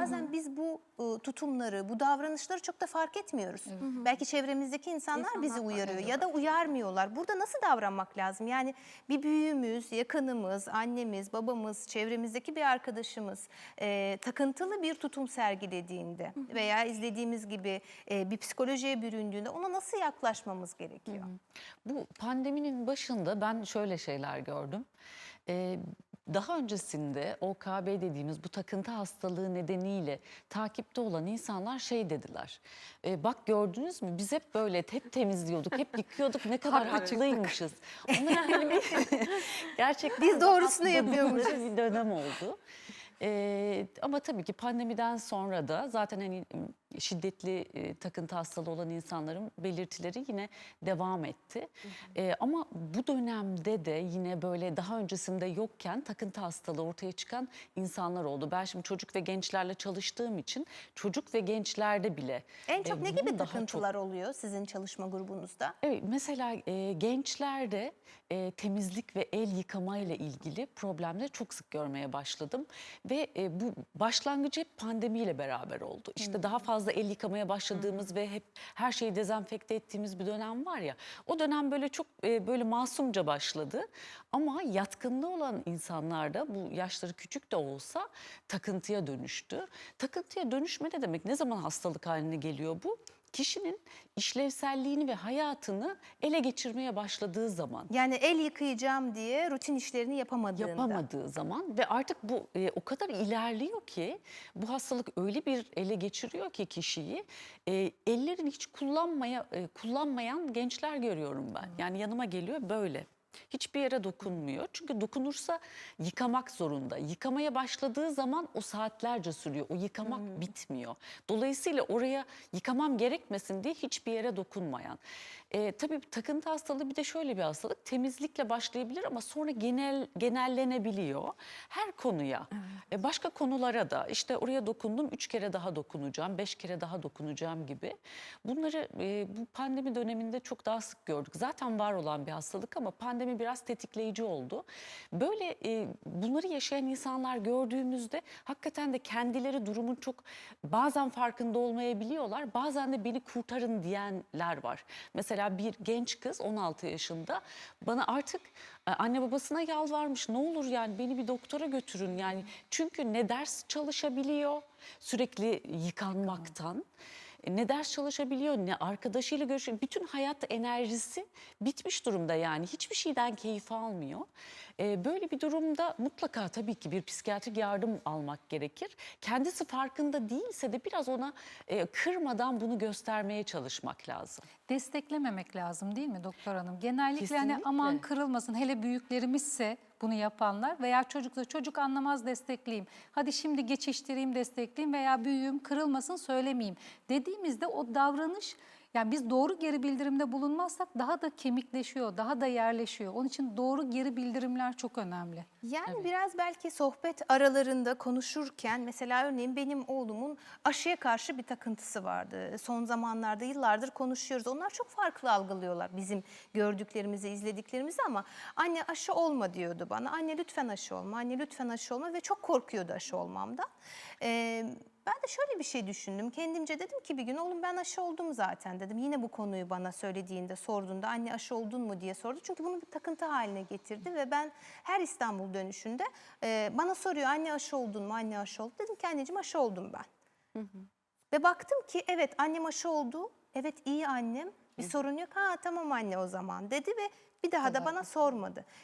bazen biz bu ıı, tutumları, bu davranışları çok da fark etmiyoruz. Belki çevremizdeki insanlar, İnsanlar bizi uyarıyor ya da uyarmıyorlar. Burada nasıl davranmak lazım? Yani bir büyüğümüz, yakınımız, annemiz, babamız, çevremizdeki bir arkadaşımız e, takıntılı bir tutum sergilediğinde veya izlediğimiz gibi e, bir psikolojiye büründüğünde ona nasıl yaklaşmamız gerekiyor? Bu pandeminin başında ben şöyle şeyler gördüm. Ee, daha öncesinde OKB dediğimiz bu takıntı hastalığı nedeniyle takipte olan insanlar şey dediler. "E, bak gördünüz mü biz hep böyle hep temizliyorduk, hep yıkıyorduk ne kadar Haklı çıktık." haklıymışız. Onların hani bir gerçekten Biz doğrusunu yapıyormuşuz. bir dönem oldu. Ee, ama tabii ki pandemiden sonra da zaten hani şiddetli e, takıntı hastalığı olan insanların belirtileri yine devam etti. Ee, ama bu dönemde de yine böyle daha öncesinde yokken takıntı hastalığı ortaya çıkan insanlar oldu. Ben şimdi çocuk ve gençlerle çalıştığım için çocuk ve gençlerde bile En çok e, ne gibi daha çok takıntılar oluyor sizin çalışma grubunuzda? Evet, mesela e, gençlerde e, temizlik ve el yıkama ile ilgili problemleri çok sık görmeye başladım. Ve e, bu başlangıcı hep pandemiyle beraber oldu. İşte daha fazla el yıkamaya başladığımız ve hep her şeyi dezenfekte ettiğimiz bir dönem var ya. O dönem böyle çok e, böyle masumca başladı. Ama yatkınlığı olan insanlarda bu yaşları küçük de olsa takıntıya dönüştü. Takıntıya dönüşme ne demek? Ne zaman hastalık haline geliyor bu? Kişinin işlevselliğini ve hayatını ele geçirmeye başladığı zaman, Yani el yıkayacağım diye rutin işlerini yapamadığında. yapamadığı zaman ve artık bu e, o kadar ilerliyor ki bu hastalık öyle bir ele geçiriyor ki kişiyi e, ellerini hiç kullanmaya e, kullanmayan gençler görüyorum ben. Yani yanıma geliyor böyle. Hiçbir yere dokunmuyor. Çünkü dokunursa yıkamak zorunda. Yıkamaya başladığı zaman o saatlerce sürüyor. O yıkamak bitmiyor. Dolayısıyla oraya yıkamam gerekmesin diye hiçbir yere dokunmayan. E, tabii takıntı hastalığı bir de şöyle bir hastalık. Temizlikle başlayabilir ama sonra genel genellenebiliyor. Her konuya, e, başka konulara da işte oraya dokundum üç kere daha dokunacağım, beş kere daha dokunacağım gibi. Bunları e, bu pandemi döneminde çok daha sık gördük. Zaten var olan bir hastalık ama pandemi biraz tetikleyici oldu. Böyle e, bunları yaşayan insanlar gördüğümüzde hakikaten de kendileri durumun çok bazen farkında olmayabiliyorlar. Bazen de beni kurtarın diyenler var. Mesela bir genç kız 16 yaşında bana artık anne babasına yalvarmış. Ne olur yani beni bir doktora götürün yani. Çünkü ne ders çalışabiliyor sürekli yıkanmaktan. E, Ne ders çalışabiliyor, ne arkadaşıyla görüşüyor. Bütün hayat enerjisi bitmiş durumda yani. Hiçbir şeyden keyif almıyor. E, Böyle bir durumda mutlaka tabii ki bir psikiyatrik yardım almak gerekir. Kendisi farkında değilse de biraz ona e, kırmadan bunu göstermeye çalışmak lazım. Desteklememek lazım değil mi doktor hanım? Genellikle hani Kesinlikle. aman kırılmasın hele büyüklerimizse bunu yapanlar veya çocuksa çocuk anlamaz destekleyeyim. Hadi şimdi geçiştireyim destekleyeyim veya büyüğüm kırılmasın söylemeyeyim. Dediğimizde o davranış yani biz doğru geri bildirimde bulunmazsak daha da kemikleşiyor, daha da yerleşiyor. Onun için doğru geri bildirimler çok önemli. Yani biraz belki sohbet aralarında konuşurken mesela örneğin benim oğlumun aşıya karşı bir takıntısı vardı. Son zamanlarda yıllardır konuşuyoruz. Onlar çok farklı algılıyorlar bizim gördüklerimizi, izlediklerimizi ama anne aşı olma diyordu bana. Anne lütfen aşı olma, anne lütfen aşı olma ve çok korkuyordu aşı olmamdan. Ee, ben de şöyle bir şey düşündüm. Kendimce dedim ki bir gün oğlum ben aşı oldum zaten dedim. Yine bu konuyu bana söylediğinde, sorduğunda anne aşı oldun mu diye sordu. Çünkü bunu bir takıntı haline getirdi ve ben her İstanbul dönüşünde e, bana soruyor anne aşı oldun mu, anne aşı oldun. Dedim ki anneciğim aşı oldum ben. Ve baktım ki evet annem aşı oldu. Evet iyi annem. Bir sorun yok. Ha tamam anne o zaman dedi ve bir daha da bana sormadı.